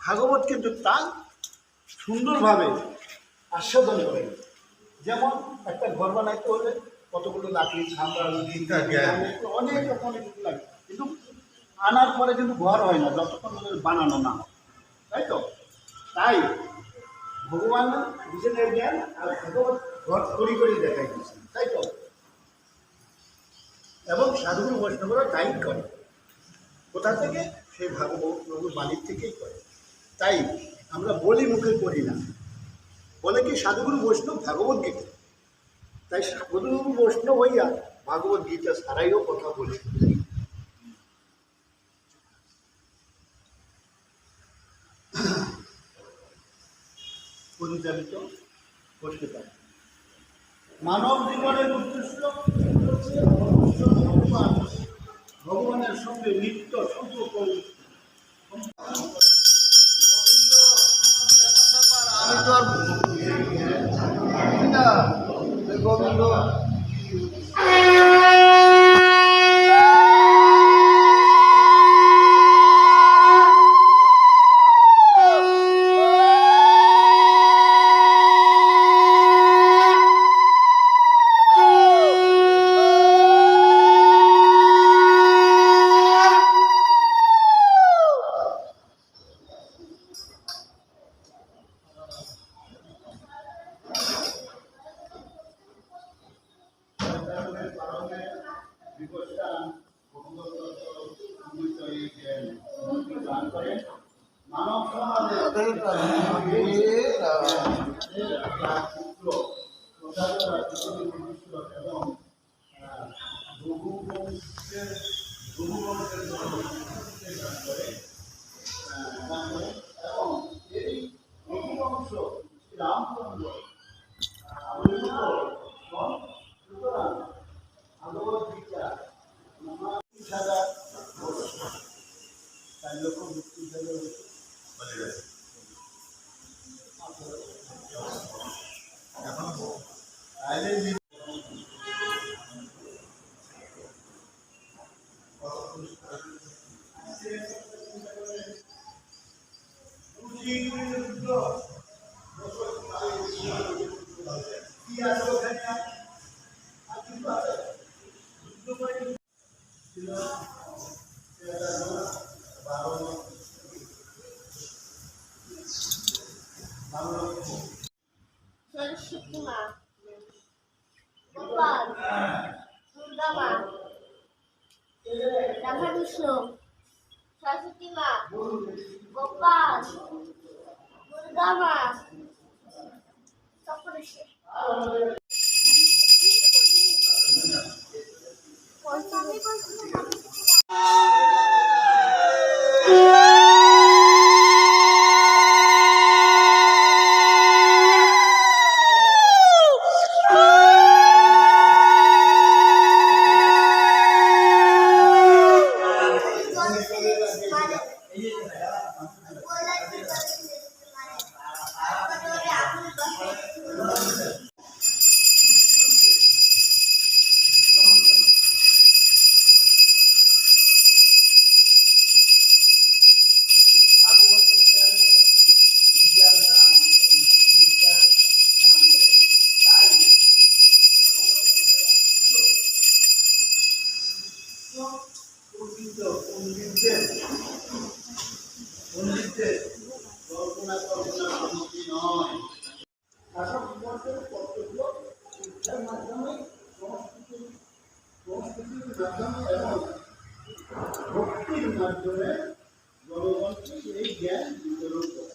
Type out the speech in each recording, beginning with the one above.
ভাগবত কিন্তু তা সুন্দরভাবে আস্বাদন করে। যেমন একটা ঘর বানাইতে হলে কতগুলো লাকড়ি ছামড়া অনেক রকম লাগে। কিন্তু আনার পরে কিন্তু ঘর হয় না যতক্ষণ বানানো না হয়। তাই তো? তাই? ভগবান বিজনের জ্ঞান আর ভগবত ঘর তৈরি করে দেখাই দিয়েছেন, তাই তো? এবং সাধুগুরু বৈষ্ণবরা তাই করে। কোথা থেকে? সেই ভাগবত প্রভুর বাণীর থেকেই করে। তাই আমরা বলি মুখে করি না। বলে কি সাধুগুরু বৈষ্ণব ভাগবত গীতা? তাই সাধুগুরু বৈষ্ণব হইয়া ভাগবত গীতা সারাইও কথা বলি। পরিচালিত করতে পারে। মানব জীবনের উদ্দেশ্য হচ্ছে ভগবানের সঙ্গে নিত্য সম্পর্ক। মানব সমাজে এবং রঘুবংশের রঘুবংশের দান করে দান করে এবং এই রঘুবংশ রামচন্দ্র সুতরাং ভগবত গীতা তিরিশ হাজার চার লক্ষ বত্রিশ হাজার তাইলে কি আছে ওখানে আর কিছু আছে যুদ্ধ করে ছিল বারো বারো লক্ষ সরস্বতী মা গোপাল দুর্গা মা রাধাকৃষ্ণ সরস্বতী মা গোপাল দুর্গা মা তারপরে ভক্তির মাধ্যমে জনগণকে এই জ্ঞান বিতরণ করে।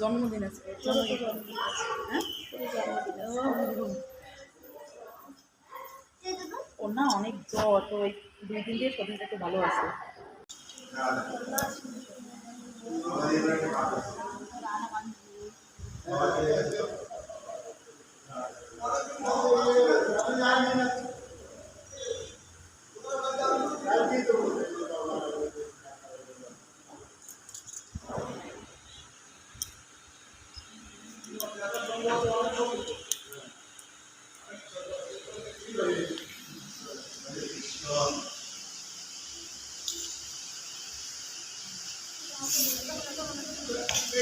জন্মদিন আছে। হ্যাঁ? ওর না অনেক জ্বর, তো ওই দুই দিন দিয়ে শরীরটা একটু ভালো আছে। আমি তো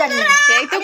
জানি এই তো